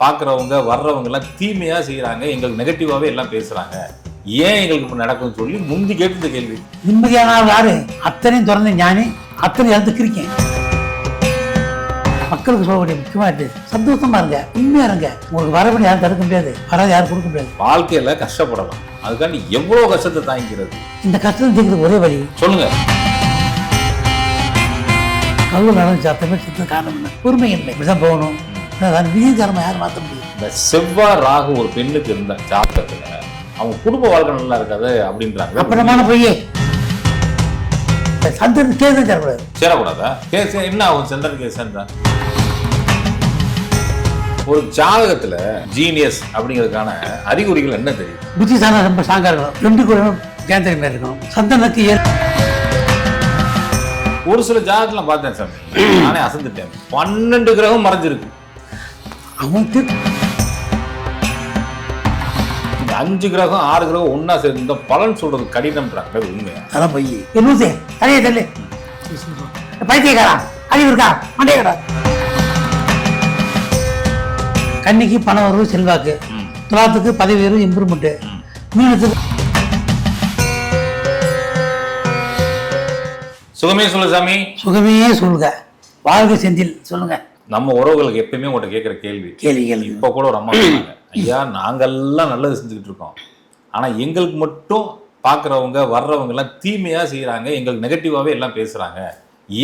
பார்க்குறவங்க வர்றவங்க எல்லாம் தீமையாக செய்கிறாங்க எங்களுக்கு நெகட்டிவாகவே எல்லாம் பேசுகிறாங்க ஏன் எங்களுக்கு நடக்கும்னு சொல்லி முந்தி கேட்டு கேள்வி. நிம்மதியான யாரு? அத்தனையும் திறந்த ஞானி அத்தனை இழந்துக்கிருக்கேன் மக்களுக்கு சொல்ல வேண்டிய முக்கியமானது சந்தோஷமா இருங்க உண்மையா இருங்க. உங்களுக்கு வரபடி யாரும் தடுக்க முடியாது வராது யாரும் கொடுக்க முடியாது. வாழ்க்கையில கஷ்டப்படலாம். அதுக்காண்டி எவ்வளோ கஷ்டத்தை தாங்கிக்கிறது? இந்த கஷ்டம் தீர்க்கிறது ஒரே வழி. சொல்லுங்க. கல்வி நடந்து சத்தமே சித்த காரணம் என்ன? பொறுமை இல்லை இப்படிதான் போகணும். அதான் விதிகாரமா யாரும் மாற்ற முடியும் இந்த செவ்வாய் ராகு ஒரு பெண்ணுக்கு இருந்த ஜாதகத்துல அவங்க குடும்ப வாழ்க்கை நல்லா இருக்காது அப்படின்றாங்க. அப்புறமான பொய்யே. சந்திரன் கேது தரக்கூடாது சேரக்கூடாதா. கேஸ் என்ன ஆகும்? சந்திரன் கேஸ் என்றா? ஒரு ஜாதகத்துல ஜீனியஸ் அப்படிங்கிறதுக்கான அறிகுறிகள் என்ன தெரியும்? புத்திசாலி ரொம்ப ஸ்ட்ராங்கா இருக்கணும். ரெண்டு கூட கேந்திரம் மாதிரி இருக்கணும். சந்தனுக்கு ஏ ஒரு சில ஜாதகத்துல பார்த்தேன் சாமி. நானே அசந்துட்டேன். பன்னெண்டு கிரகம் மறைஞ்சிருக்கு. அவன் அஞ்சு கிரகம் ஆறு கிரகம் ஒண்ணா சேர்ந்து பலன் சொல்றது கடினம்ன்றாங்க. அது உண்மையா அதான் பொய். என்ன தலையை தள்ளு. பைத்தியக்காரா? அறிவு இருக்கா? மண்டையக்கடா கன்னிக்கு பணம் வரவு செல்வாக்கு. துலாத்துக்கு பதவி உயர்வு இம்ப்ரூவ்மெண்ட். மீனத்துக்கு சுகமே சொல்லு சாமி. சுகமே சொல்லுங்க. வாழ்க செந்தில் சொல்லுங்க. நம்ம உறவுகளுக்கு எப்பயுமே உங்கள்கிட்ட கேட்குற கேள்வி. கேள்வி கேள்வி இப்போ கூட ஒரு அம்மா ஐயா நாங்கெல்லாம் நல்லது செஞ்சுக்கிட்டு இருக்கோம். ஆனா எங்களுக்கு மட்டும் பார்க்குறவங்க வர்றவங்க எல்லாம் தீமையா செய்றாங்க. எங்களுக்கு நெகட்டிவாவே எல்லாம் பேசுறாங்க.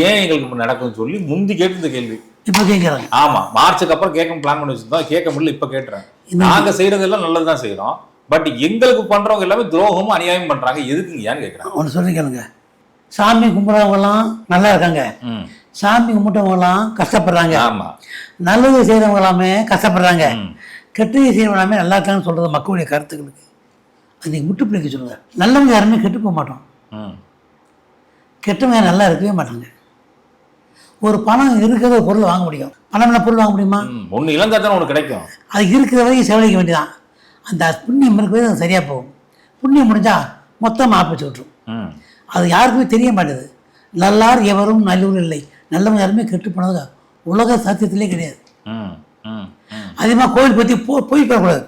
ஏன் எங்களுக்கு இப்படி நடக்கும்னு சொல்லி முந்தி கேட்டு இந்த கேள்வி. இப்போ கேட்குறாங்க ஆமா மார்ச்சுக்கு அப்புறம் கேட்க பிளான் பண்ணி வச்சிருந்தோம். கேட்க முடியல இப்ப கேட்டுறேன். நாங்க செய்யறதெல்லாம் நல்லது தான் செய்யறோம். பட் எங்களுக்கு பண்றவங்க எல்லாமே துரோகமும் அநியாயம் பண்றாங்க. எதுக்குங்க ஏன்னு கேட்கறாங்க ஒன்று சொல்லி கேளுங்க. சாமி கும்பிட்றவங்கலாம் நல்லா இருக்காங்க. சாமி கும்பிட்டவங்கலாம் கஷ்டப்படுறாங்க. ஆமா. நல்லது செய்கிறவங்க எல்லாமே கஷ்டப்படுறாங்க. கெட்டது செய்கிறவங்க எல்லாமே நல்லா இருக்காங்கன்னு சொல்கிறது மக்களுடைய கருத்துக்களுக்கு. அது முட்டு பிடிக்க சொல்லுங்கள் நல்லவங்க யாருமே கெட்டு போக மாட்டோம். ம். கெட்டவங்க நல்லா இருக்கவே மாட்டாங்க. ஒரு பணம் இருக்கிற ஒரு பொருள் வாங்க முடியும். பணம் இல்லை பொருள் வாங்க முடியுமா? ம். ஒண்ணு இழந்தா தானே உனக்கு கிடைக்கும். அது இருக்கிற வரைக்கும் செலவழிக்க வேண்டியதான் அந்த புண்ணியம் இருக்கிறது அது சரியாக போகும். புண்ணியம் முடிஞ்சால் மொத்தமாக ஆப்பிச்சு விட்ரும் ம். அது யாருக்குமே தெரிய மாட்டேது நல்லார் எவரும் நல்லூர் இல்லை. நல்லவங்க யாருமே கெட்டு போனது உலக சத்தியத்திலே கிடையாது. ம் ம் ம். அதிகமாக கோயில் பற்றி போ போய் பேசக்கூடாது.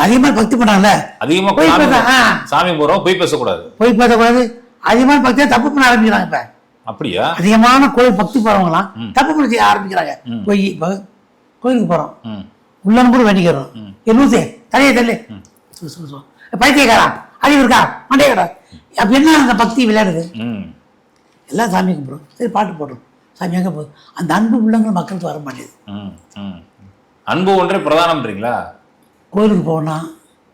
அதிகமாக பக்தி பண்ணாங்கல்ல? அதிகமா போய் சாமி பேச சாமி போறோம் போய் பேசக்கூடாது. போய் பேசக்கூடாது. அதிகமான பக்தியை தப்பு பண்ண ஆரம்பிக்கிறாங்க இப்போ. அப்படியா? அதிகமான கோயில் பக்தி போகிறவங்களாம் தப்பு பண்ண செய்ய ஆரம்பிக்கிறாங்க போய் கோயிலுக்கு போகிறோம் உள்ளன்னு கூட வேண்டிக்கிறோம். என்ன தலையை தள்ளு. பைத்தியக்காரா? அறிவு இருக்கா? மண்டையக்கடா? அப்போ என்ன அந்த பக்தி விளையாடுது? ம். எல்லாம் சாமி கும்பிடுறோம். சரி பாட்டு போடுறோம். சாமி எங்கே போகுது அந்த அன்பு உள்ளங்கள் மக்களுக்கு வர மாட்டேங்குது. ம் ம். அன்பு ஒன்றே பிரதானம்ன்றீங்களா? கோயிலுக்கு போனா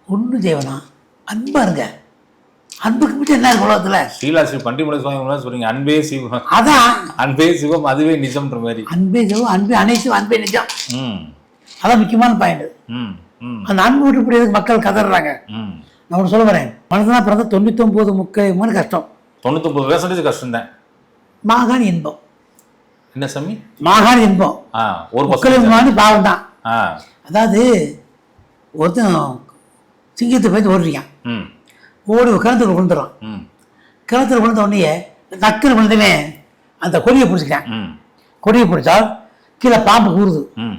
ஒன்றும் செய்வனா அன்பா இருங்க. அன்புக்கு மட்டும் என்ன இருக்கு உலகத்தில்? ஸ்ரீலா ஸ்ரீ பண்டிமலை சுவாமி சொல்றீங்க அன்பே சிவம். அதான் அன்பே சிவம் அதுவே நிஜம்ன்ற மாதிரி. அன்பே ஜெவம் அன்பே அனைத்தும் அன்பே நிஜம். ம். அதான் முக்கியமான பாயிண்ட் அந்த அன்பு விட்டு இப்படி மக்கள் கதறாங்க? ம். நான் ஒன்று சொல்ல வரேன். மனசுனா பிறந்த தொண்ணூத்தொம்பது முக்கியமான கஷ்டம். தொண்ணூத்தொம்பது பெர்சன்டேஜ் கஷ்டம் தான் மாகாணி இன்பம். என்ன சாமி? மாகாணி இன்பம். ஒரு முன்னாடி பாவம் தான் அதாவது ஒருத்தன் சிங்கத்தை போய் ஓடுறான் ஓடி கிணத்துல விழுந்துடும் கிணத்துல விழுந்த உடனே டக்குன்னு விழுந்தவே அந்த கொடியை பிடிச்சிக்கிறேன். கொடியை பிடிச்சால் கீழே பாம்பு கூறுது ம்.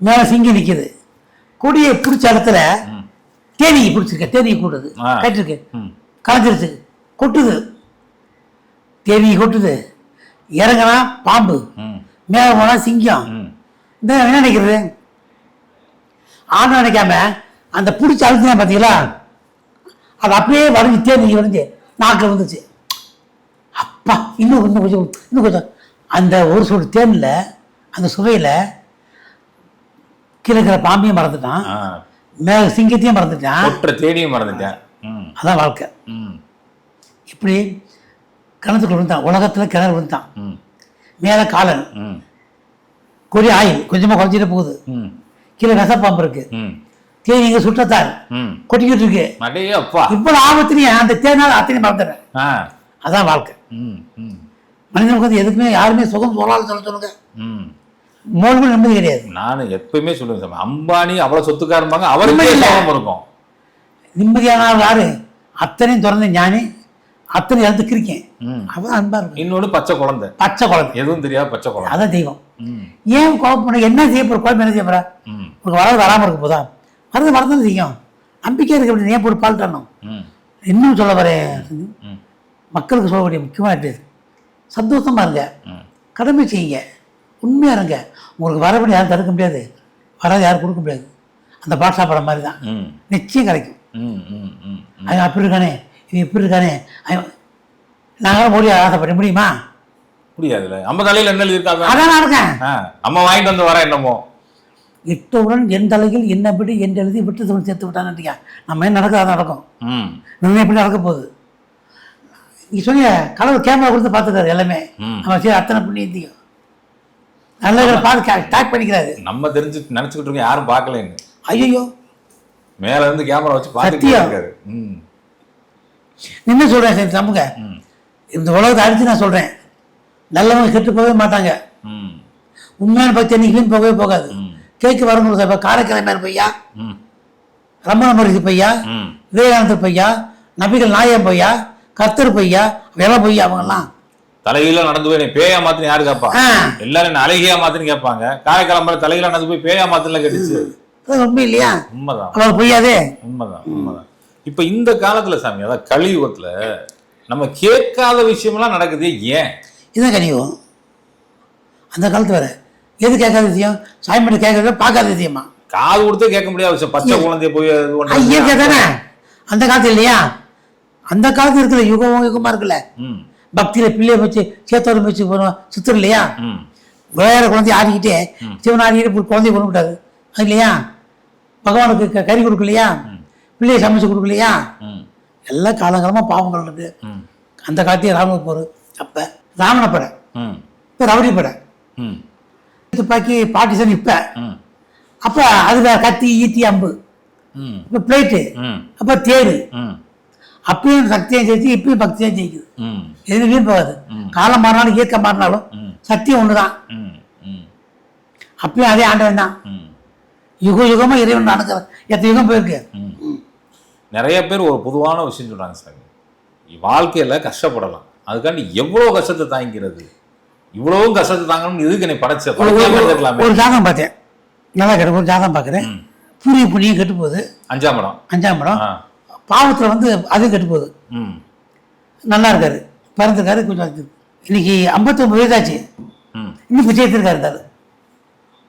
மேலே சிங்கி நிற்கிது கொடியை பிடிச்ச இடத்துல தேனீயை பிடிச்சிருக்க. தேனீயை கூட்டுது. கட்டிருக்கு. கலைஞ்சிருச்சு. கொட்டுது. தேனீயை கொட்டுது. இறங்கினா பாம்பு மேலே போனால் சிங்கம். இந்த என்ன நினைக்கிறது? ஆணை நினைக்காம அந்த பிடிச்ச அழுத்தினா பார்த்தீங்களா அது அப்படியே வளைஞ்சு தேனி வளைஞ்சு நாக்கில் வந்துச்சு அப்பா இன்னும் இன்னும் கொஞ்சம் இன்னும் கொஞ்சம். அந்த ஒரு சொல் தேனில் அந்த சுவையில் கீழே இருக்கிற பாம்பையும் மறந்துட்டான். மேலே சிங்கத்தையும் மறந்துட்டான். தேடியும் மறந்துட்டேன். அதான் வாழ்க்கை. ம். இப்படி கிணத்துக்குள்ள விழுந்தான். உலகத்தில் கிணறு விழுந்தான். ம். மேலே காலன் ம். கொடி ஆயில் கொஞ்சமாக குறைஞ்சிட்டு போகுது. ம். கீழே விஷப்பாம்பு இருக்கு. ம். தேனீங்க சுற்றத்தார் ம். கொட்டிக்கிட்டு இருக்கு. இவ்வளவு ஆபத்துலையும் அந்த தேனால் அத்தனையும் மறந்துடுறேன் ஆ. அதான் வாழ்க்கை. ம் ம். மனிதனுக்கு வந்து எதுக்குமே யாருமே சுகம் சொல்லாலும் சொல்ல சொல்லுங்க. ம். மோல்கள் நிம்மதி கிடையாது. நான் எப்பயுமே சொல்லுவேன் அம்பானி அவ்வளவு சொத்துக்காரம்பாங்க. சோகம் இருக்கும். நிம்மதியான யாரு? அத்தனையும் திறந்த ஞானி அத்தனை இழந்துக்கிருக்கேன் ம். அவன் அன்பா இருக்கும். இன்னொன்னு பச்சை குழந்தை. பச்சை குழந்தை. எதுவும் தெரியாது பச்சை குழந்தை. அதான் தெய்வம். ஏன் பண்ண என்ன செய்ய போற கோபம் என்ன செய்ய போற? உனக்கு வரது வராமல் இருக்க போதா? வரது வரதான் செய்யும். நம்பிக்கை இருக்க அப்படி ஏன் போட்டு பால் தரணும் இன்னும் சொல்ல வரேன். ம். மக்களுக்கு சொல்லக்கூடிய முக்கியமான சந்தோஷமா இருங்க. கடமை செய்யுங்க. உண்மையா இருங்க. உங்களுக்கு வரபடி யாரும் தடுக்க முடியாது. வராது யாரும் கொடுக்க முடியாது. அந்த பாட்ஷா படம் மாதிரி தான் நிச்சயம் கிடைக்கும். அவன் அப்படி இருக்கானே. இவன் இப்படி இருக்கானே? நாங்களும் மோடி ஆசைப்பட முடியுமா? முடியாதுல்ல. நம்ம தலையில என்ன இருக்காங்க அதான் நான் இருக்கேன். ஆ அம்மா வாங்கிட்டு வந்து வரேன் என்னமோ. இட்டவுடன் என் தலையில் என்னபடி என் எழுதி விட்டு தோணி சேர்த்து விட்டான்னு நம்ம என்ன நடக்குது அது நடக்கும். ம். நிர்ணயம் எப்படி நடக்க போகுது? நீ சொன்னிய கடவுள் கேமரா கொடுத்து பார்த்துக்காரு எல்லாமே. நம்ம சரி அத்தனை புண்ணியத்தையும் நல்ல பார்த்து ஸ்டார்ட் பண்ணிக்கிறாரு. நம்ம தெரிஞ்சு நினைச்சுக்கிட்டு இருக்கோம் யாரும் பார்க்கலன்னு. ஐயோ மேல இருந்து கேமரா வச்சு பார்த்துட்டு. இருக்காரு. ம். என்ன சொல்றேன் சரி நம்புங்க இந்த உலகத்தை அடித்து நான் சொல்றேன். நல்லவங்க கெட்டு போகவே மாட்டாங்க. உண்மையான பக்தி என்னைக்குமே போகவே போகாது. கேக்கு வரணும் இப்போ காரைக்கிழமையான பையா ரமண மகரிஷி பையா விவேகானந்தர் பையா நபிகள் நாயகம் பையா கர்த்தர் பையா வெலை பையா அவங்கெல்லாம். தலையில நடந்து போய் பேயா மாத்தினு யாரு கேப்பா? ஆ. எல்லாரும் அழகியா மாத்தினு கேட்பாங்க காரைக்கிழம்புல தலையில நடந்து போய் பேயா மாத்தின கேட்டுச்சு. உண்மை இல்லையா? உண்மைதான். அவர் பொய்யாதே. உண்மைதான் உண்மைதான். இப்ப இந்த காலத்துல சாமி அதாவது கலியுகத்துல நம்ம கேட்காத விஷயம்லாம் நடக்குது ஏன்? இதுதான் கனியும் அந்த காலத்து வேற. எது கேட்காத விஷயம் சாயமணி கேட்கறத பார்க்காத விஷயமா காது கொடுத்து கேட்க முடியாத விஷயம் பச்சை குழந்தைய போய். இயற்கை தானே? அந்த காலத்து இல்லையா? அந்த காலத்து இருக்குல்ல யுகம் யுகமா இருக்குல்ல. பக்தியில பிள்ளைய வச்சு சேத்தோரம் வச்சு போறோம் சுத்தம் இல்லையா? வேற குழந்தைய ஆடிக்கிட்டே சிவன் ஆடிக்கிட்டு குழந்தைய கொண்டு விட்டாரு. இல்லையா? பகவானுக்கு கறி கொடுக்கலையா? பிள்ளைய சமைச்சு கொடுக்கலையா? எல்லாம் காலங்காலமா பாவங்கள் இருக்கு. அந்த காலத்தையும் ராம போர். அப்ப ராவண படை. இப்போ ரவுடி படை. துப்பாக்கி பாட்டிசன் இப்ப. அப்ப அது கத்தி ஈட்டி அம்பு. இப்ப பிளேட்டு அப்ப தேரு. அப்பயும் சக்தியும் ஜெயிச்சு இப்பயும் பக்தியும் ஜெயிக்குது. எதுவும் வீண் போகாது. காலம் மாறினாலும் இயற்கை மாறினாலும். சத்தியம் ஒண்ணுதான். ம். ம். அப்பயும் அதே ஆண்டவன் தான். யுக யுகமா இறைவன் நடக்கிறார் எத்தனை யுகம் போயிருக்கு. நிறைய பேர் ஒரு பொதுவான விஷயம் சொல்றாங்க சாமி வாழ்க்கையில கஷ்டப்படலாம். அதுக்காண்டி எவ்வளவு கஷ்டத்தை தாங்கிக்கிறது? இவ்வளவும் கஷ்டத்தை தாங்கணும்னு இதுக்கு என்னை படைச்ச? ஒரு- ஜாதகம் பார்த்தேன். நல்லா கெட்டு ஒரு ஜாதகம் பார்க்குறேன். பூரிய புண்ணியம் கெட்டு போகுது அஞ்சாம் இடம். அஞ்சாம் இடம். ஆ. பாவத்தில் வந்து அதுவும் கெட்டு போகுது நல்லா இருக்காரு. பிறந்திருக்காரு கொஞ்சம். இன்னைக்கு ஐம்பத்தொம்பது வயதாச்சு. இன்னும் விஜயத்திற்காக இருந்தாரு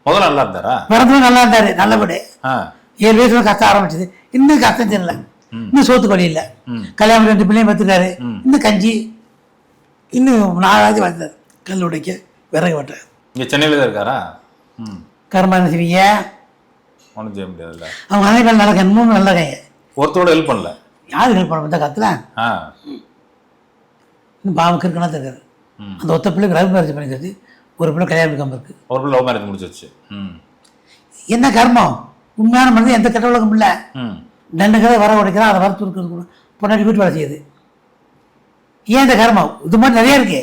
முதல்ல நல்லா இருந்தாரா? பிறந்தவங்க நல்லா இருந்தாரு நல்லபடி. ஆ. ஏழு வயசுல கஷ்டம் ஆரம்பிச்சது. இன்னும் கஷ்டம் தெரியல. இன்னும் சோத்து வழி இல்லை. கல்யாணம் ரெண்டு பிள்ளையும் பார்த்துருக்காரு இன்னும் கஞ்சி. இன்னும் நாலாவது வளர்ந்தார் கல் உடைக்க விறகு வெட்ட இங்க சென்னையில தான் இருக்காரா? ம். கர்மா என்ன செய்வீங்க? ஒன்றும் செய்ய முடியாதுல்ல. அவங்க அனைவரும் நல்ல கண் மூணு நல்ல கைங்க ஒருத்தரோட ஹெல்ப் பண்ணல. யாரு ஹெல்ப் பண்ண காலத்தில் ஆ. இன்னும் பாவம் கிருக்கணா இருக்காரு. அந்த ஒத்த பிள்ளைக்கு ரவி மேரேஜ் பண்ணிக்கிறது ஒரு பிள்ளை கல்யாணம் இருக்காம இருக்கு. ஒரு லவ் மேரேஜ் முடிச்சிருச்சு ம். என்ன கர்மம்? உண்மையான மனிதன் எந்த கெட்ட உலகம் இல்லை. கதை வர உடைக்கிறான் அதை வறுத்து இருக்கிறது பொன்னாடி வீட்டு வேலை செய்யுது. ஏன் இந்த கர்மம் இது மாதிரி நிறைய இருக்கு.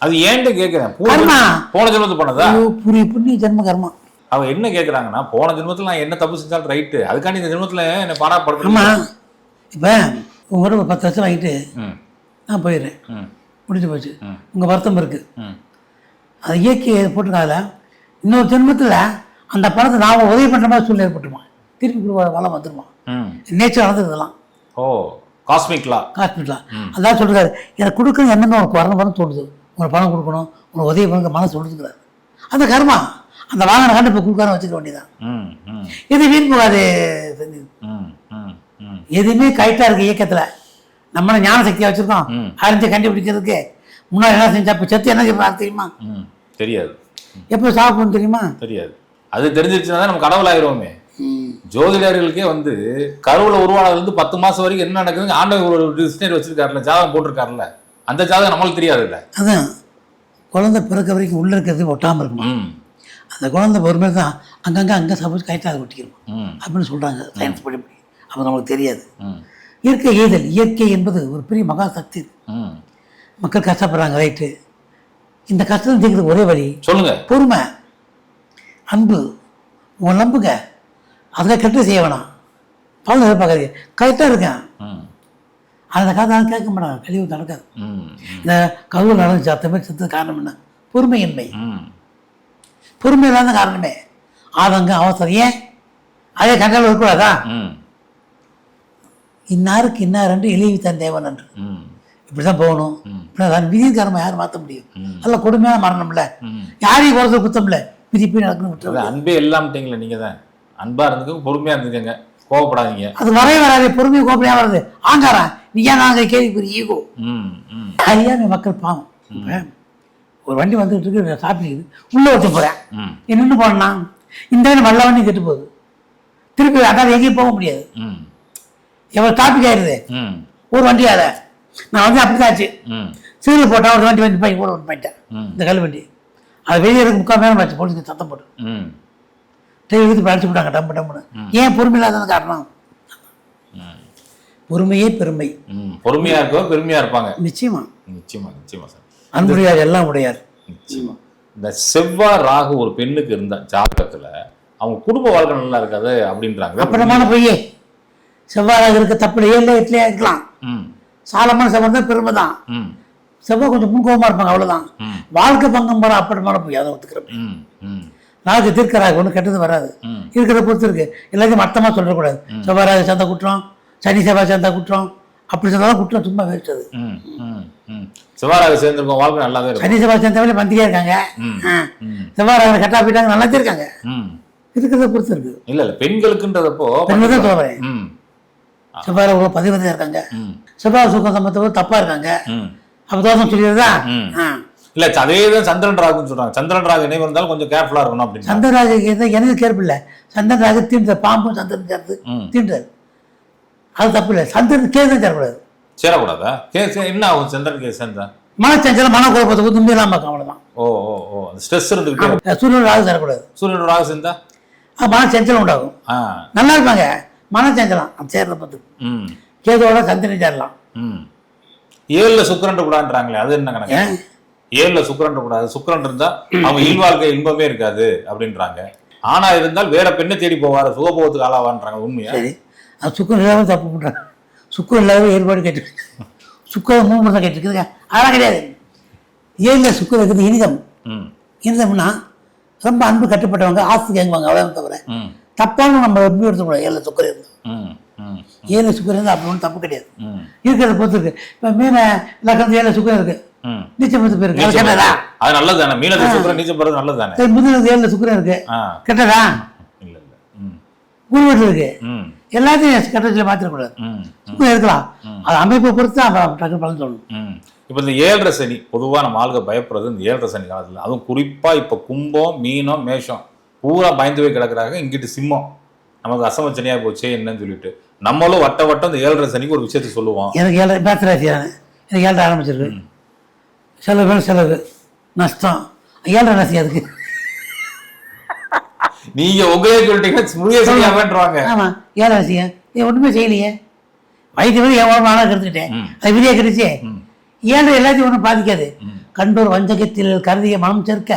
அது ஏன்ட்டு கேட்குறேன் கர்மா. போன ஜென்மத்து ஐயோ, புரிய புண்ணிய ஜென்ம கர்மம் அவ என்ன கேட்குறாங்கன்னா போன ஜென்மத்துல நான் என்ன தப்பு செஞ்சாலும் ரைட்டு. அதுக்காண்டி இந்த ஜென்மத்துல என்ன பாடாப்படுத்த ஆமா இப்போ உங்கள்கிட்ட ஒரு பத்து லட்சம் வாங்கிட்டு நான் போயிடுறேன். முடிஞ்சு போச்சு. உங்கள் வருத்தம் இருக்கு. ம். அது இயற்கையை போட்டிருக்காதுல இன்னொரு ஜென்மத்தில் அந்த பணத்தை நான் உதவி பண்ணுற மாதிரி சூழ்நிலை ஏற்பட்டுமா? திருப்பி கொடுக்க வளம் வந்துருமா. ம். நேச்சர் நடந்ததுலாம் ஓ காஸ்மிக்லா. ஹாஸ்பிட்டலாம் அதான் சொல்றாரு. எனக்கு கொடுக்கணும் என்னங்க உனக்கு வரணும் வரணும் தோணுது. உனக்கு பணம் கொடுக்கணும் உனக்கு உதவி பண்ணுங்க மனசு சொல்லுதுங்கிறாரு அந்த கர்மா அந்த வாங்கின கண்டு இப்போ கொடுக்காம வச்சுக்க வேண்டியதான் எது வீண் போகாது எதுவுமே கரெக்டாக இருக்கு இயக்கத்தில். நம்மள ஞான சக்தியாக வச்சுருக்கோம். அறிஞ்சு கண்டுபிடிக்கிறதுக்கு. முன்னாடி என்ன செஞ்சா இப்போ செத்து என்ன செய்யணும் தெரியுமா? தெரியாது. எப்போ சாப்பிடணும் தெரியுமா? தெரியாது. அது தெரிஞ்சிருச்சுன்னா தான் நம்ம கடவுள் ஆயிருவோமே ஜோதிடர்களுக்கே வந்து கருவுல உருவானதுல இருந்து பத்து மாசம் வரைக்கும் என்ன நடக்குதுன்னு ஆண்டவர் ஒரு டிஸ்டேட் வச்சிருக்காருல்ல ஜாதகம் போட்டிருக்காருல்ல. அந்த ஜாதகம் நம்மளுக்கு தெரியாதுல்ல. அதான் குழந்தை பிறக்க வரைக்கும் உள்ளே இருக்கிறது ஒட்டாமல் இருக்குமா? அந்த குழந்தை பொறுமை தான் அங்கங்கே அங்கே சப்போஸ் அதை ஒட்டிக்கிறோம் அப்படின்னு சொல்கிறாங்க சயின்ஸ் படிப்படி அப்போ நமக்கு தெரியாது. இயற்கை எய்தல் இயற்கை என்பது ஒரு பெரிய மகா சக்தி. மக்கள் கஷ்டப்படுறாங்க ரைட்டு இந்த கஷ்டம் தீர்க்கிறது ஒரே வழி சொல்லுங்க. பொறுமை அன்பு. உங்களை நம்புங்க. அதில் கெட்டு செய்ய வேணாம். பலன் எதிர்பார்க்காதீங்க கரெக்டாக இருக்கேன். அந்த காலத்தில் கேட்க மாட்டாங்க. கழிவு நடக்காது. ம். இந்த கருவு நடந்துச்சு அத்த மாதிரி செத்தது காரணம் என்ன? பொறுமையின்மை. ம். பொறுமை இல்லாத காரணமே. ஆதங்கம் அவசரம். ஏன்? அதே கண்டால் இருக்கக்கூடாதா? இன்னாருக்கு இன்னார் இழிவு தன் தேவன் என்று ம். இப்படி தான் போகணும். ம். இப்படி விதியின் காரணமாக யாரும் மாற்ற முடியும். ம். அதெல்லாம் கொடுமையான மரணம்ல. யாரையும் போகிறது குத்தம்ல விதிப்பு நடக்கணும் அன்பே எல்லாம்ட்டீங்களே நீங்க தான் அன்பா இருந்துக்கோங்க பொறுமையா இருந்துக்கங்க. கோவப்படாதீங்க. அது வரவே வராது. பொறுமை கோப்பையா வருது ஆங்காரா நீ ஏன் நாங்கள் கேள்வி ஈகோ. ம் ம். அறியாம மக்கள் பாவம். ஒரு வண்டி வந்துட்டு இருக்கு சாப்பிட்டு உள்ள ஒருத்தன் போறேன். ம். என்னென்னு போனா இந்த நல்ல வண்டி கெட்டு போகுது. திருப்பி அதாவது எங்கேயும் போக முடியாது. எவ்வளோ டாபிக் ஆயிடுது. ஒரு வண்டியால நான் வந்து அப்படிதான் ஆச்சு ம். சீரியல் போட்டா ஒரு வண்டி வந்து போய் கூட ஒன்று போயிட்டேன். இந்த கல் வண்டி. அது வெளியே இருக்கு முக்கால் மேலே ஆச்சு. போலீஸ்க்கு சத்தம் போட்டு. எடுத்து அடிச்சு விட்டாங்க டம்பு டம்முன்னு. ஏன் பொறுமை இல்லாத காரணம்? பொறுமையே பெருமை. பொறுமையா இருக்கோ பெருமையா இருப்பாங்க. நிச்சயமா. நிச்சயமா நிச்சயமா சார். அன்புடையார் எல்லாம் உடையார். நிச்சயமா. இந்த செவ்வாய் ராகு ஒரு பெண்ணுக்கு இருந்த ஜாதகத்துல அவங்க குடும்ப வாழ்க்கை நல்லா இருக்காது அப்படின்றாங்க. அப்புறமான பொய்யே. செவ்வாயாக இருக்க தப்புல ஏழு எட்டுலையா இருக்கலாம். சாலமான செவ்வாய் தான் பெருமை தான். செவ்வாய் கொஞ்சம் முன்கோபமா இருப்பாங்க அவ்வளவுதான். வாழ்க்கை பங்கம் போற அப்பட்டமான பொய் அதை ஒத்துக்கிறேன் நாளைக்கு தீர்க்கராக ஒன்றும் கெட்டது வராது. இருக்கிறத பொறுத்து இருக்கு. எல்லாத்தையும் மட்டமாக சொல்லக்கூடாது. செவ்வாறாக சேர்ந்த குற்றம் சனி செவ்வாய் சேர்ந்த குற்றம் அப்படி சேர்ந்தாலும் குற்றம் சும்மா வேஸ்ட் அது செவ்வாய் ராகு சேர்ந்திருக்கோம் வாழ்க்கை நல்லா தான் இருக்கும். சனி செவ்வாய் சேர்ந்தவங்களே மந்திரியா இருக்காங்க. செவ்வாறாக கட்டா போயிட்டாங்க நல்லா இருக்காங்க. இருக்கிறத பொறுத்து இருக்கு. இல்ல இல்ல பெண்களுக்குன்றதப்போ பெண்கள் தான் சொல்றேன். செவ்வாய் உள்ள பதிவதியா இருக்காங்க. செவ்வாய் சுகம் சம்பந்தப்போ தப்பா இருக்காங்க. அப்ப தோசம் சொல்லிடுறதா. இல்ல அதே தான் சந்திரன் ராகுன்னு சொல்றாங்க. சந்திரன் ராகு நினைவு இருந்தாலும் கொஞ்சம் கேர்ஃபுல்லா இருக்கணும் அப்படின்னு சந்திரராஜ எது- எனக்கு கேர்ப்பு இல்லை. சந்திரராஜ தீண்டுற பாம்பும் சந்திரன் சேர்ந்து ம். தீண்டுறாரு அது தப்பு இல்லை. சந்திரன் கேது சேரக்கூடாது. சேரக்கூடாதா? கே சே- என்ன ஆகும்? சந்திரன் கே சேர்ந்தா மனச்சஞ்சலம் மன குழப்பத்துக்கு தும்பி இல்லாமல் இருக்கும் அவ்வளோதான் ஓ ஓ ஓ. ஸ்ட்ரெஸ் இருந்துகிட்டே சூரியன் ராகு சேரக்கூடாது. சூரியன் ராகு சேர்ந்தா? மனச்சஞ்சலம் உண்டாகும். ஆ. நல்லா இருப்பாங்க. மனச்சஞ்சலம் அது சேர்ற பார்த்து. ம். கேதுவோட சந்திரன் சேரலாம். ஏழுல சுக்கரன் கூடாதுன்றாங்களே அது என்ன கணக்கு? ஏழுல சுக்கரன் கூடாது சுக்கரன் இருந்தா அவங்க இல்வாழ்க்கை இன்பமே இருக்காது அப்படின்றாங்க. ஆனா இருந்தால் வேற பெண்ணை தேடி போவாரு. சுகபோகத்துக்கு ஆளாவான்றாங்க உண்மையா? சரி. அது சுக்கம் இல்லாத தப்பு பண்ணுறாங்க சுக்கம் இல்லாத ஏற்பாடு கேட்டு சுக்கம் மூணு தான் கேட்டுருக்குதுங்க. அதெல்லாம் கிடையாது. ஏழில் சுக்கம் இருக்குது இனிதம். இனிதம்னா ரொம்ப அன்பு கட்டுப்பட்டவங்க ஆஸ்தி கேங்குவாங்க அவ்வளோ தவிர தப்பான நம்ம எப்படி எடுத்துக்கூடாது ஏழில் சுக்கர் இருந்து. ம் ம் ஏழில் சுக்கர் இருந்தால் அப்படி ஒன்றும் தப்பு கிடையாது. இருக்கிறத பொறுத்து இருக்கு இப்போ மீனை லக்கணத்து ஏழில் சுக்கர் இருக்கு. ம். நீச்சல் பத்து பேருக்கு அது நீச்சம் கெட்டதா அது நல்லது தானே? மீனத்தை சுக்கரன் நீச்சம் போறது நல்லது தானே? சரி முதல் ஏழில் சுக்கரம் இருக்கு. கெட்டதா? இல்ல இல்ல. குருவத்தில் இருக்கு. எல்லாத்தையும் கட்டத்தில் மாற்றிடக்கூடாது சுக்கரம் இருக்கலாம். அது அமைப்பை பொறுத்து தான் அப்புறம் டக்கு பலன் சொல்லணும் இப்போ இந்த ஏழரை சனி பொதுவாக நம்ம ஆளுக பயப்படுறது இந்த ஏழரை சனி காலத்தில். அதுவும் குறிப்பாக இப்போ கும்பம் மீனம் மேஷம். பூரா பயந்து போய் கிடக்குறாங்க. இங்கிட்டு சிம்மம். நமக்கு அசம சனியாக போச்சே என்னன்னு சொல்லிட்டு. நம்மளும் வட்ட வட்டம் இந்த ஏழரை சனிக்கு ஒரு விஷயத்தை சொல்லுவோம். எனக்கு ஏழை பேச்சு ராசி நான் எனக்கு ஏழரை ஆரம்பிச்சிருக்கு. செலவு மேல செலவு. நஷ்டம். ஏழரை ராசி அதுக்கு நீங்க உங்களே சொல்லிட்டீங்கன்னா முழுக சரியாமன்றாங்க ஆமாம் ஏழரை ராசியா இது ஒன்றுமே செய்யலையே. வயிற்று வரை எவ்வளோ நாளாக கெடுத்துக்கிட்டேன் அது விதியாக கிடைச்சே. ம். ஏழரை எல்லாத்தையும் ஒன்றும் பாதிக்காது. கண்டோர் வஞ்சகத்தில் கருதிய மனம் சேர்க்க.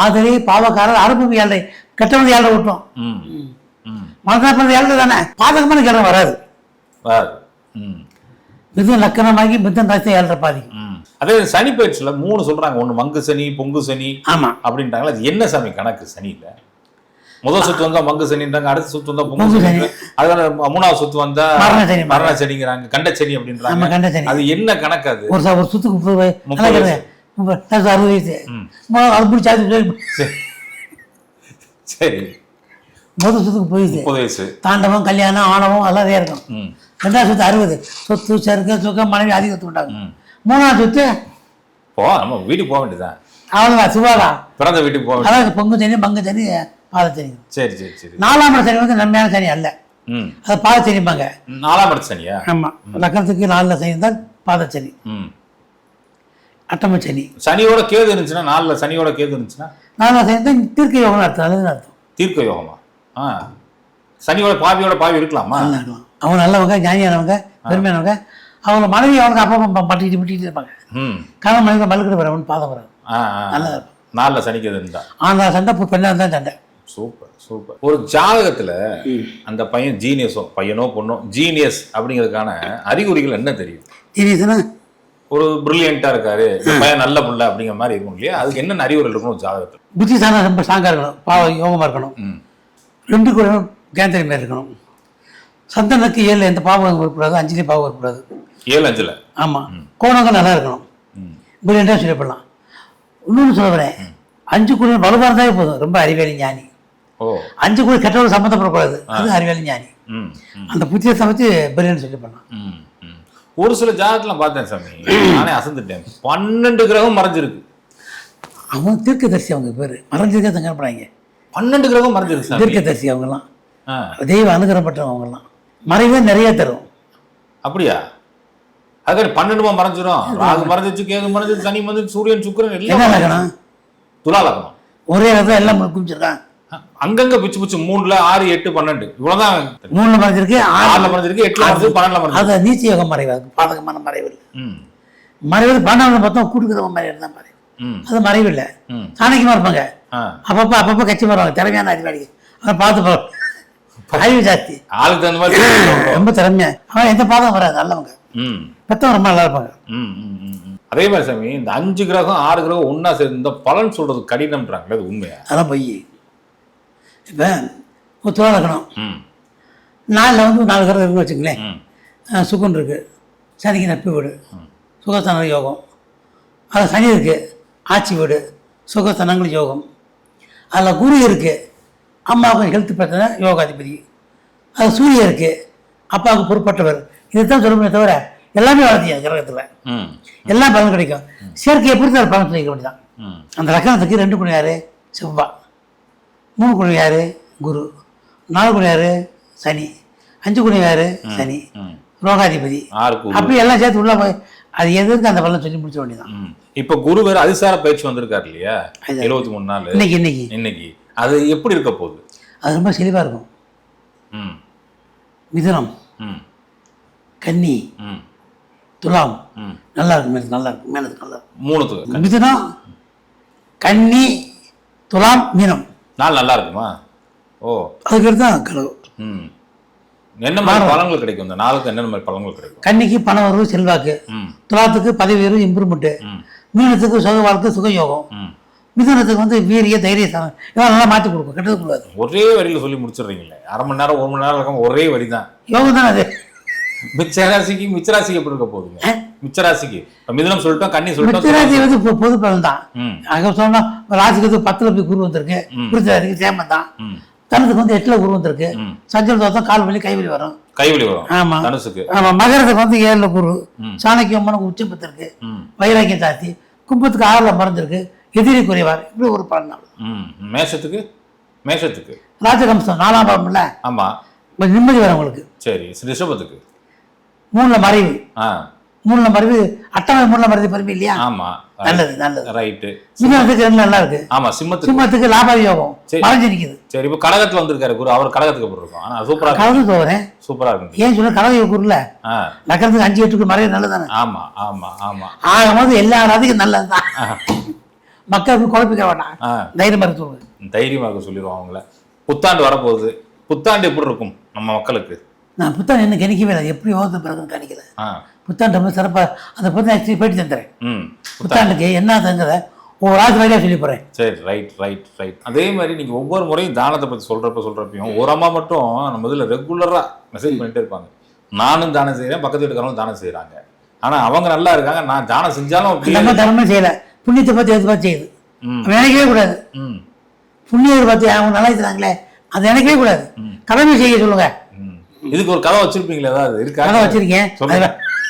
ஆதரே பாவக்காரர் அரபு ஏழரை கெட்டவங்க ஏழரை விட்டோம் ம் ம் மனதாக பிறந்த ஏழரை தானே? பாதகமான கிழமை வராது. வராது. ம். மிதம் லக்கணமாகி மிதம் ராசி ஏழரை ம். அதே சனி பயிற்சியில் மூணு சொல்றாங்க. ஒன்று மங்கு சனி பொங்கு சனி ஆமாம் அப்படின்ட்டாங்களா அது என்ன சாமி கணக்கு சனியில் முதல் சுத்து வந்தா மங்கு சனின்றாங்க அடுத்த சுத்து வந்தா பொங்கு சனி. அதுல மூணாவது சுத்து வந்தா மரண சனி. மரண சனிங்கிறாங்க கண்ட சனி அப்படின்றாங்க. அது என்ன கணக்கு அது? ஒரு ஒரு சுத்துக்கு முப்பது அறுபது வயசு. அது சரி. முதல் சுத்துக்கு முப்பது வயசு தாண்டவம் கல்யாணம் ஆணவம் எல்லாம் இருக்கும். ரெண்டாவது சுத்து அறுபது. சொத்து சறுக்க சுக்கம் மனைவி அதிக சுத்து விட்டாங்க மூணாவது சுத்து? போ நம்ம வீட்டுக்கு போக வேண்டியதுதான். அவ்வளோதான் சிவாடா பிறந்த வீட்டுக்கு போக அதாவது பொங்கு சனி பங்கு சனி பாத சனி. சரி சரி சரி. நாலாம் சனி வந்து நன்மையான சனி அல்ல. அது பாத சனிம்பாங்க. நாலாம் இடத்து சனியா? ஆமாம் லக்கணத்துக்கு நாலில் சனி தான் பாத சனி. ம். அட்டம சனி. சனியோட கேது இருந்துச்சுன்னா நாலுல சனியோட கேது இருந்துச்சுன்னா? நாலாம் சனி தான் தீர்க்க யோகம் அர்த்தம் அர்த்தம். தீர்க்க யோகமா ஆ. சனியோட பாவியோட பாவி இருக்கலாமா? அவங்க நல்லவங்க ஞானியானவங்க பெருமையானவங்க. அவங்க மனைவி அவங்க அப்பா அம்மா பட்டிட்டு முட்டிட்டு இருப்பாங்க. ம். கணவன் மனைவி மல்லுக்கிட்டு வரவன் பாதம் ஆ நல்லா இருக்கும் நாலுல சனி கேது இருந்தா? ஆனா சண்டை பெண்ணாக இருந்தால் சண்டை. Super super. ஒரு ஜாதகத்துல அந்த பையன் ஜீனியஸோ பையனோ பொண்ணோ ஜீனியஸ் அப்படிங்கிறதுக்கான அறிகுறிகள் என்ன தெரியும்? ஜீனியஸ்னா ஒரு பிரில்லியண்டா இருக்காரு பையன் நல்ல புள்ள அப்படிங்கிற மாதிரி இருக்கும் இல்லையா? அதுக்கு என்ன அறிவுரை இருக்கணும் ஜாதகத்துல? புத்திசாலம் ரொம்ப ஸ்ட்ராங்காக இருக்கணும். பாவ யோகமாக இருக்கணும். ம். ரெண்டு கூட கேந்திரி மாதிரி இருக்கணும். சந்தனுக்கு ஏழில் எந்த பாவம் வரக்கூடாது அஞ்சுலேயும் பாவம் வரக்கூடாது ஏழு அஞ்சுல? ஆமாம் கோணங்கள் நல்லா இருக்கணும். பிரில்லியண்டாக சொல்லப்படலாம். இன்னொன்று சொல்ல வரேன். அஞ்சு கூட வலுவாக இருந்தாலே போதும். ரொம்ப அறிவாளி ஞானி. ஓ. அஞ்சு கூட கெட்டவங்க சம்மந்தப்படக்கூடாது. அது அறிவாளி ஞானி. அந்த புத்தியத்தை வச்சு பிரில்லியன்ட் சொல்லி பண்ணலாம். ஒரு சில ஜாதகத்துல பார்த்தேன் சாமி. நானே அசந்துட்டேன். பன்னெண்டு கிரகம் மறைஞ்சிருக்கு. அவன் தீர்க்கதரிசி அவங்க பேர். மறைஞ்சிருக்கே தங்கப்படுறாங்க பன்னெண்டு கிரகம் மறைஞ்சிருக்கு தீர்க்கதரிசி அவங்கெல்லாம். தெய்வ அனுகிரகம் பெற்றவங்க அவங்கெல்லாம். மறைவே நிறைய தரும். அப்படியா? அதுக்காடி பன்னெண்டுமா மறைஞ்சிரும்? ராகு மறைஞ்சிச்சு கேது மறைஞ்சிச்சு சனி மறைஞ்சிச்சு சூரியன் சுக்கிரன் என்ன எல்லாம் லக்கணம்? துலா லக்னம் ஒரே இடத்துல எல்லாம் குமிச்சிருக்கான் அங்கங்க பிச்சு பிச்சு மூணுல ஆறு எட்டு பன்னெண்டு. இவ்வளவுதான். மூணுல மறைஞ்சிருக்கு ஆறுல. மறைஞ்சிருக்கு எட்டுல மறைஞ்சிருக்கு பன்னெண்டுல மறைஞ்சிருக்கு. அது நீச்ச யோகம் மறைவு அது பாதகமான மறைவு மறைவது பன்னெண்டு பார்த்தோம் கூட்டுக்கிறவங்க மறைவு தான் மறைவு அது மறைவு இல்லை. ம். சாணக்கியமாக இருப்பாங்க. அப்பப்போ அப்பப்போ கட்சி வருவாங்க திறமையான அறிவாளி அவன் பார்த்து அறிவு ஜாஸ்தி. ஆளுக்கு தகுந்த மாதிரி. ரொம்ப திறமையா. அவன் எந்த பாதம் வராது நல்லவங்க. ம். பெத்தவங்க ரொம்ப நல்லா இருப்பாங்க. அதே மாதிரி சாமி இந்த அஞ்சு கிரகம் ஆறு கிரகம் ஒண்ணா சேர்ந்து பலன் சொல்றது கடினம்ன்றாங்களே அது உண்மையா? அதெல்லாம் பொய். இப்போ ஒரு துளா இருக்கணும். நாலில் வந்து நாலு கிரகம் இருக்குன்னு வச்சுங்களேன் சுகன் இருக்குது சனிக்கு நட்பு வீடு. சுகஸ்தான யோகம். அதில் சனி இருக்குது ஆட்சி வீடு. சுகஸ்தானங்கள் யோகம். அதில் குரு இருக்குது அம்மாவுக்கு ஹெல்த் பிரச்சனை யோகாதிபதி. அது சூரியன் இருக்குது அப்பாவுக்கு பொறுப்பட்டவர் இதுதான் சொல்லணுமே தவிர எல்லாமே வளர்த்தியா கிரகத்தில்? எல்லாம் பலன் கிடைக்கும். செயற்கையை பொறுத்து அது பலன் சொல்லிக்க வேண்டியதான் அந்த லக்கணத்துக்கு ரெண்டு குணம் யார்? செவ்வாய் மூணு குணம் யார்? குரு. நாலு குணம் யார்? சனி. அஞ்சு குணம் யார்? சனி. ரோகாதிபதி. அப்படி எல்லாம் சேர்த்து உள்ள அது எதுக்கு அந்த பலன் சொல்லி முடிச்ச வேண்டியதான் இப்ப குரு வேற அதிசார பயிற்சி வந்திருக்காரு இல்லையா? எழுபத்தி மூணு நாள். இன்னைக்கு இன்னைக்கு. இன்னைக்கு. அது எப்படி இருக்க போகுது? அது ரொம்ப செழிவாக இருக்கும். ம். மிதுனம். ம். கன்னி. ம். துலாம். ம். நல்லா இருக்கும். மேலத்து நல்லா இருக்கும். மேலத்துக்கு நல்லா மூணுத்துக்கு மிதுனம் கன்னி துலாம் மீனம் நாள் நல்லா இருக்குமா? ஓ. அதுக்கு தான் கடவுள் ம். என்ன மாதிரி பலன்கள் கிடைக்கும்? இந்த நாளுக்கு என்னென்ன மாதிரி பலன்கள் கிடைக்கும்? கன்னிக்கு பண வரவு செல்வாக்கு. துலாத்துக்கு பதவி உயர்வு இம்ப்ரூவ்மெண்ட்டு ம். மீனத்துக்கு சுக வாழ்க்கை சுகயோகம். ம். மிதுனத்துக்கு வந்து வீரிய தைரியஸ்தானம் இதெல்லாம் மாற்றி கொடுக்கும் கெட்டது கூடாது ஒரே வரியில சொல்லி முடிச்சிடுறீங்களே. அரை மணி நேரம் ஒரு மணி நேரம் இருக்காம ஒரே வரி தான் யோகம் தான் அது? மிச்ச ராசிக்கு மிச்ச ராசிக்கு எப்படி இருக்க போகுதுங்க? மிச்ச ராசிக்கு மிதுனம் சொல்லிட்டோம் கன்னி சொல்லிட்டோம் மித்திராசி வந்து பொ- பொது பலன் தான் அங்கே சொன்னா ராசிக்கு வந்து பத்துல போய் குரு வந்திருக்கு. விருத்தாதிக்கு சேமம் தான் ம் தனத்துக்கு வந்து எட்டுல குரு வந்திருக்கு. ம். சஞ்சல் தோத்தம் கால் வலி கை வலி வரும். கைவலி வரும். ஆமா. தனுசுக்கு. ஆமா மகரத்துக்கு வந்து ஏழுல குரு. சாணக்கியம்மனுக்கு உச்சம் பெற்றிருக்கு. ம். வைராக்கியம் ஜாஸ்தி கும்பத்துக்கு ஆறுல மறந்துருக்கு எதிரி குறைவார். இப்படி ஒரு பலன் மேஷத்துக்கு? மேஷத்துக்கு. ராஜகம்சம் நாலாம் பாவம்ல ஆமா. நிம்மதி வரும் உங்களுக்கு. சரி ரிஷபத்துக்கு. மூணுல மறைவு. ஆ. மூணுல மறைவு அட்டமை மூணுல மறைவு பருமை இல்லையா? ஆமா. நல்லது நல்லது. ரைட்டு மிதனத்துக்கு ரெண்டு நல்லா இருக்கு. ஆமா சிம்மத்துக்கு. சிம்மத்துக்கு லாப யோகம். மறைஞ்சு நிக்குது. சரி இப்போ கடகத்துல வந்திருக்காரு குரு அவர் கடகத்துக்கு எப்படி இருக்கும் ஆனா சூப்பரா கலந்து தோறேன் சூப்பரா இருக்கும் ஏன் சொல்ல கலவை குருல நகரத்துக்கு அஞ்சு எட்டுக்கு மறைவு நல்லதானே ஆமா ஆமா ஆமா. ஆகும்போது எல்லா ராதிக்கும் நல்லதுதான். மக்களுக்கு குழப்பிக்க வேண்டாம். தைரியமா இருக்க தைரியமா இருக்க சொல்லிடுவோம் அவங்கள. புத்தாண்டு வரப்போகுது. புத்தாண்டு எப்படி இருக்கும் நம்ம மக்களுக்கு? நான் புத்தாண்டு என்ன கணிக்கவே இல்லை. எப்படி யோகத்தை பிறகு கணிக்கல? புத்தாண்டு ரொம்ப சிறப்பா அதை பத்தி நான் போயிட்டு தந்துறேன் ம் புத்தாண்டுக்கு என்ன தங்குறத ஒவ்வொரு ராஜ் வழியா சொல்லி போறேன். சரி ரைட் ரைட் ரைட் அதே மாதிரி நீங்க ஒவ்வொரு முறையும் தானத்தை பத்தி சொல்றப்ப சொல்றப்பையும் ஒரு அம்மா மட்டும் நம்ம இதுல ரெகுலரா மெசேஜ் பண்ணிட்டே இருப்பாங்க. நானும் தானம் செய்றேன் பக்கத்து வீட்டுக்காரங்களும் தானம் செய்றாங்க. ஆனா அவங்க நல்லா இருக்காங்க நான் தானம் செஞ்சாலும் நம்ம தர்மம் செய்யல. புண்ணியத்தை பத்தி எது பார்த்து செய்யுது? நினைக்கவே கூடாது. புண்ணியத்தை பார்த்து அவங்க நல்லா இருக்கிறாங்களே அதை நினைக்கவே கூடாது. கடமை செய்ய சொல்லுங்க. இதுக்கு ஒரு கதை வச்சிருப்பீங்களா ஏதாவது இருக்கா? கதை வச்சிருக்கேன்.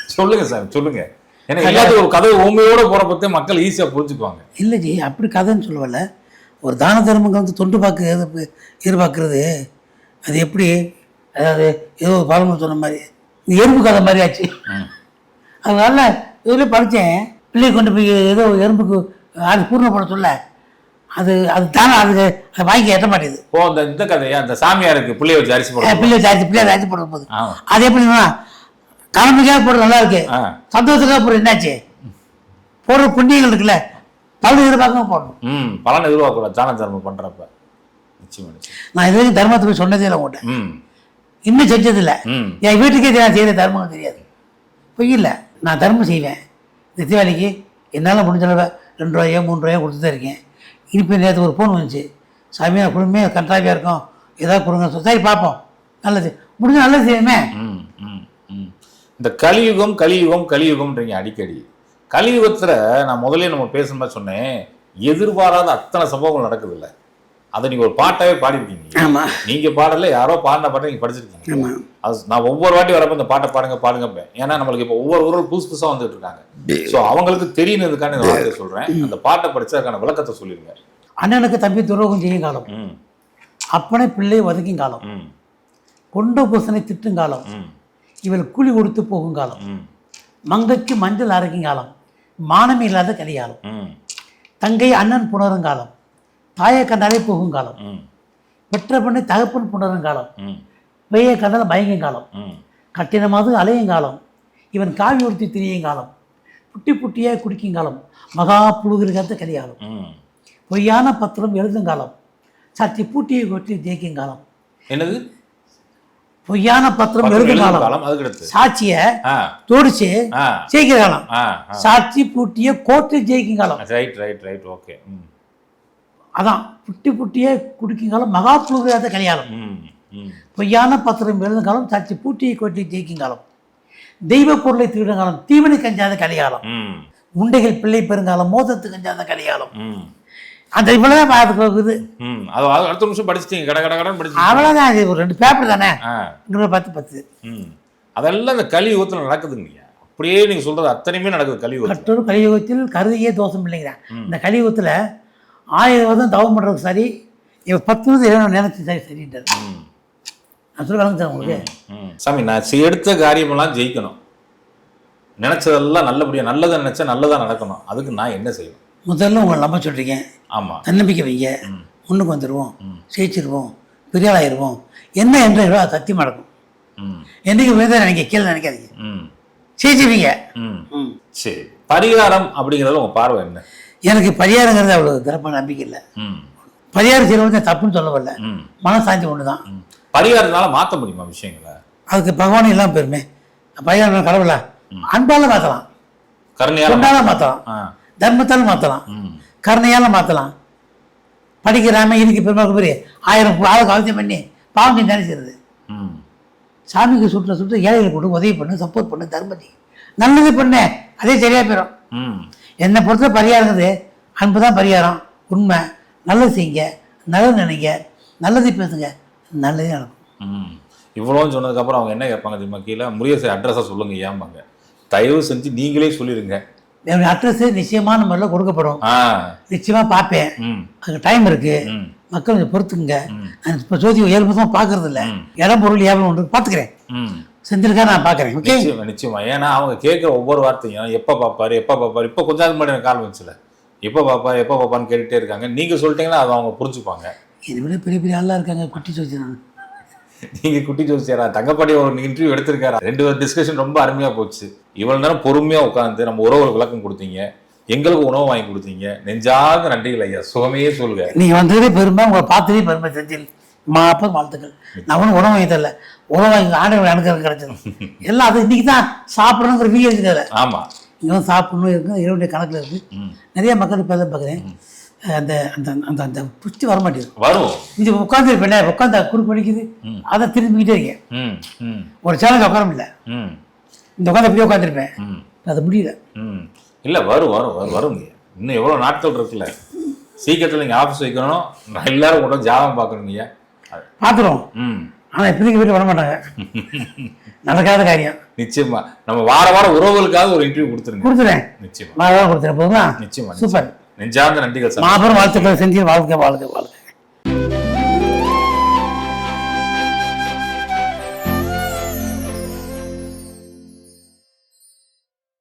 சொல்லுங்க சார் சொல்லுங்க. ஏன்னா ஒரு கதை உண்மையோட போற பத்தி மக்கள் ஈஸியா புரிஞ்சுக்குவாங்க. இல்லை ஜி அப்படி கதைன்னு சொல்லவில்ல. ஒரு தான தர்மங்க வந்து தொண்டு பார்க்க எது- எதிர்பார்க்கறது அது எப்படி? அதாவது ஏதோ ஒரு பழமொழி சொன்ன மாதிரி இது எறும்பு கதை மாதிரி ஆச்சு. அதனால இதில் படித்தேன் பிள்ளையை கொண்டு போய் ஏதோ எறும்புக்கு அது பூர்ண பண்ண சொல்ல அது அது தானே அதுக்கு அதை வாங்கி எட்ட மாட்டேங்குது. ஓ இந்த இந்த கதையா? அந்த சாமியாருக்கு புள்ளைய வச்சு அரிசி அஹ் போடுறது. பிள்ளை சாய்ச்சி பிள்ளை சாய்ச்சி போட போகுது அது எப்படின்னா கடமைக்காக போடுறது நல்லா இருக்கு சந்தோஷத்துக்காக போடுறது என்னாச்சு? போடுற புண்ணியங்கள் இருக்குல்ல பலன் எதிர்பார்க்காம போடணும். பலன் எதிர்பார்க்கக்கூடாது. தான தர்மம் நிச்சயம் நான் இது வரைக்கும் தர்மத்தை போய் சொன்னதே இல்லை உங்கள்கிட்ட இன்னும் செஞ்சதில்லை. என் வீட்டுக்கே நான் செய்கிற தர்மம் தெரியாது. பொய் இல்லை. நான் தர்மம் செய்வேன். நித்தியவாளிக்கு என்னால் முடிஞ்ச அளவு ரெண்டு ரூபாயோ மூணு ரூபாயோ கொடுத்து தான் இருக்கேன். இனிப்பு நேற்று ஒரு ஃபோன் வந்துச்சு. சாமி நான் குடும்பமே கன்றாவியாக இருக்கும். ஏதாவது கொடுங்க. சரி பார்ப்போம். நல்லது. முடிஞ்ச நல்லது செய்யுமே. இந்த கலியுகம் கலியுகம் கலியுகம்ன்றீங்க அடிக்கடி. கலியுகத்துல நான் முதல்ல நம்ம பேசும்போது சொன்னேன் எதிர்பாராத அத்தனை சம்பவங்கள் நடக்குது இல்ல அதை நீங்க ஒரு பாட்டாவே பாடிருக்கீங்க. ஆமாம் நீங்க பாடல யாரோ பாடின பாட்டை நீங்க படிச்சிருக்கீங்க. அது நான் ஒவ்வொரு வாட்டி வரப்ப இந்த பாட்டை பாடுங்க பாடுங்க ஏன்னா நம்மளுக்கு இப்போ ஒவ்வொரு ஊரும் புதுசு புதுசா வந்துட்டு இருக்காங்க. சோ அவங்களுக்கு தெரியணுதுக்கான இந்த வார்த்தையை சொல்றேன். அந்த பாட்டை படிச்சு அதுக்கான விளக்கத்தை சொல்லிருங்க. அண்ணனுக்கு தம்பி துரோகம் செய்யும் காலம். ம். அப்பனை பிள்ளை ஒதுக்கும் காலம். கொண்ட பூசனை திட்டும் காலம். ம். இவள் கூலி கொடுத்து போகும் காலம். மங்கைக்கு மஞ்சள் அரைக்கும் காலம். மானம் இல்லாத கலிகாலம் தங்கை அண்ணன் புணரும் காலம். தாயை கண்டாலே போகும் காலம். பெற்ற பெண்ணை தகப்பன் புணரும் காலம். வெய்ய கண்டால் பயங்கும் காலம். கட்டினமாவது அலையும் காலம். இவன் காவி உடுத்தி திரியும் காலம். புட்டி புட்டியாக குடிக்கும் காலம். மகா புழுகிருக்காத கலிகாலம் பொய்யான பத்திரம் எழுதும் காலம். சட்டி பூட்டியை கொட்டி ஜெயிக்கும் காலம். என்னது? பொய்யான பத்திரம் எழுதும் காலம். சாட்சியை தோடிச்சு ஜெயிக்கிற காலம். சாட்சி பூட்டிய கோர்ட்டு ஜெயிக்கும் காலம். ரைட் ரைட் ரைட் ஓகே அதான் புட்டி புட்டியே குடிக்கும் காலம் மகா புழுகிராத கலிகாலம் ம் ம். பொய்யான பத்திரம் எழுதும் காலம் சாட்சி பூட்டியை கொட்டி ஜெயிக்கும் காலம். தெய்வ பொருளை திருடும் காலம் தீவனை கஞ்சாத கலிகாலம். ம். உண்டைகள் பிள்ளை பெருங்காலம் மோதத்து கஞ்சாத கலிகாலம். ம். அந்த இவ்வளோதான் அதுக்கு இருக்குது ம் அது அது அடுத்த நிமிஷம் படிச்சிட்டீங்க. கட கட கடன் படிச்சிட்டீங்க. அவ்வளோதான் இது ஒரு ரெண்டு பேப்பர் தானே? இங்கே பத்து பத்து. ம். அதெல்லாம் இந்த கலியுகத்தில் நடக்குதுங்க அப்படியே நீங்க சொல்றது அத்தனையுமே நடக்குது கலியுகத்தில் கற்றொரு கலியுகத்தில் கருதியே தோஷம் இல்லைங்கிறேன் இந்த கலியுகத்தில் ஆயிரம் வருடம் தவம் பண்ணுறது சரி இவன் பத்து வருஷம் இறைவனை நினைச்சு சரி சரின்றது ம். நான் சொல்ல வளர்ந்துட்டேன் உங்களுக்கு. சாமி நான் எடுத்த காரியமெல்லாம் ஜெயிக்கணும். நினைச்சதெல்லாம் நல்லபடியா நல்லதை நினைச்சா நல்லதா நடக்கணும். அதுக்கு நான் என்ன செய்யணும் முதல்ல உங்களை நம்ப சொல்கிறீங்க ஆமா. தன்னம்பிக்கை வைங்க. ம். முன்னுக்கு வந்துடுவோம் ஜெயிச்சிருவோம். பெரிய ஆளாயிருவோம் என்ன என்ற அது சத்தியமாக நடக்கும். ம். என்னைக்கு விழுத நினைக்க கீழே நினைக்காதீங்க. ம். ஜெயிச்சிருவீங்க. ம். ம். சரி. பரிகாரம் அப்படிங்கிறது உங்க பார்வை என்ன? எனக்கு பரிகாரங்கிறது அவ்வளோ திறப்பான நம்பிக்கை இல்லை. ம். பரிகாரம் செய்யறது தப்புன்னு சொல்ல வரல. ம். மனசாந்தி ஒன்று தான் ம். பரிகாரத்தினால மாத்த முடியுமா விஷயங்களை? அதுக்கு பகவான் எல்லாம் பெருமை பரிகாரம் கடவுள? அன்பால மாற்றலாம் கருணையால மாற்றலாம் ஆ. தர்மத்தால் மாற்றலாம் கருணையால் மாற்றலாம் படிக்கிறாம இதுக்கு பெருமாள் பெரிய ஆயிரம் ஆளுக்கு அவசியம் பண்ணி பாவம் செஞ்சு நினைச்சிருது. ம். சாமிக்கு சுற்ற சுற்ற ஏழைகளை கொண்டு உதவி பண்ணு சப்போர்ட் பண்ணு தர்மம் செய் நல்லது பண்ணு அதே சரியா போயிடும் என்னை பொறுத்த பரிகாரங்கிறது அன்பு தான் பரிகாரம். உண்மை. நல்லது செய்யுங்க. நல்லது நினைங்க. நல்லது பேசுங்க. நல்லதே நடக்கும். இவ்வளோன்னு சொன்னதுக்கப்புறம் அவங்க என்ன கேட்பாங்க தெரியுமா? கீழே முருகேசை அட்ரஸை சொல்லுங்க ஏம்பாங்க. தயவு செஞ்சு நீங்களே சொல்லிடுங்க. என்னுடைய அட்ரஸ் நிச்சயமான முறையில் கொடுக்கப்படும். ஆ. நிச்சயமா பார்ப்பேன். அதுக்கு டைம் இருக்கு. மக்கள் கொஞ்சம் பொறுத்துக்குங்க. நான் இப்போ ஜோதி ஏழு மாதமாக பார்க்கறது இல்லை. இடம் பொருள் வியாபாரம் ஒன்று பார்த்துக்கிறேன். செஞ்சிருக்கா நான் பார்க்குறேன். ஓகே நிச்சயமா ஏன்னா அவங்க கேட்குற ஒவ்வொரு வார்த்தையும் எப்போ பார்ப்பாரு எப்போ பார்ப்பாரு? இப்போ கொஞ்ச நாள் முன்னாடி எனக்கு கால் வந்துச்சுல. எப்போ பார்ப்பாரு எப்போ பார்ப்பான்னு கேட்டுட்டே இருக்காங்க. நீங்க சொல்லிட்டீங்கன்னா அதை அவங்க புரிஞ்சுப்பாங்க. இதை விட பெரிய பெரிய ஆளாக இருக்காங்க குட்டி ஜோதி நான் நீங்க குட்டி ஜோசியரா தங்கப்பாடி ஒரு இன்டர்வியூ எடுத்திருக்காரு? ரெண்டு பேர் டிஸ்கஷன் ரொம்ப அருமையா போச்சு. இவ்வளவு நேரம் பொறுமையா உட்காந்து நம்ம உறவு விளக்கம் கொடுத்தீங்க. எங்களுக்கு உணவு வாங்கி கொடுத்தீங்க. நெஞ்சார்ந்த நன்றிகள் ஐயா. சுகமே சொல்லுங்க நீங்கள் வந்ததே பெருமை உங்களை பார்த்ததே பெருமை. செஞ்சு மாப்ப வாழ்த்துக்கள். நான் ஒன்றும் உணவு வாங்கி தரல. உணவு வாங்கி ஆண்டவர் அனுக்கிறது கிடைச்சது. எல்லாம் அது இன்னைக்கு தான். சாப்பிடணுங்கிற வீடியோ இருக்குது ஆமா. இங்கே வந்து சாப்பிடணும் இருக்கு இருபது கணக்கில் இருக்குது. நிறைய மக்கள் இப்போ தான் பார்க்குறேன் அந்த அந்த அந்த அந்த புஷ்டி வர மாட்டேங்குது. வரும். இது உட்காந்துருப்பேன் உட்காந்து குறுக்கு படிக்குது அதை திரும்பிக்கிட்டே இருக்கேன். ஒரு சேனல் உட்கார முடியல. இந்த உட்காந்து அப்படியே உட்காந்துருப்பேன். அது முடியல. இல்லை வரும் வரும் வரும் வருங்க. இன்னும் எவ்வளோ நாட்கள் இருக்குல்ல? சீக்கிரத்தில் நீங்கள் ஆஃபீஸ் வைக்கணும். நான் எல்லாரும் கூட ஜாதகம் பார்க்கணுங்கய்யா அது- பார்த்துருவோம். ம். ஆனால் இப்போதைக்கு வீட்டு வர மாட்டாங்க நடக்காத காரியம். நிச்சயமா. நம்ம வார வாரம் உறவுகளுக்காக ஒரு இன்டர்வியூ கொடுத்துருங்க. கொடுத்துறேன். நிச்சயமா. நான் கொடுத்துறேன் போதுமா? நிச்சயமா சூப்பர். நெஞ்சார்ந்த நன்றிகள் சார். மாபெரும் வாழ்த்துக்களை செஞ்சு வாழ்க்கை வாழ்க்கை வாழ்க்கை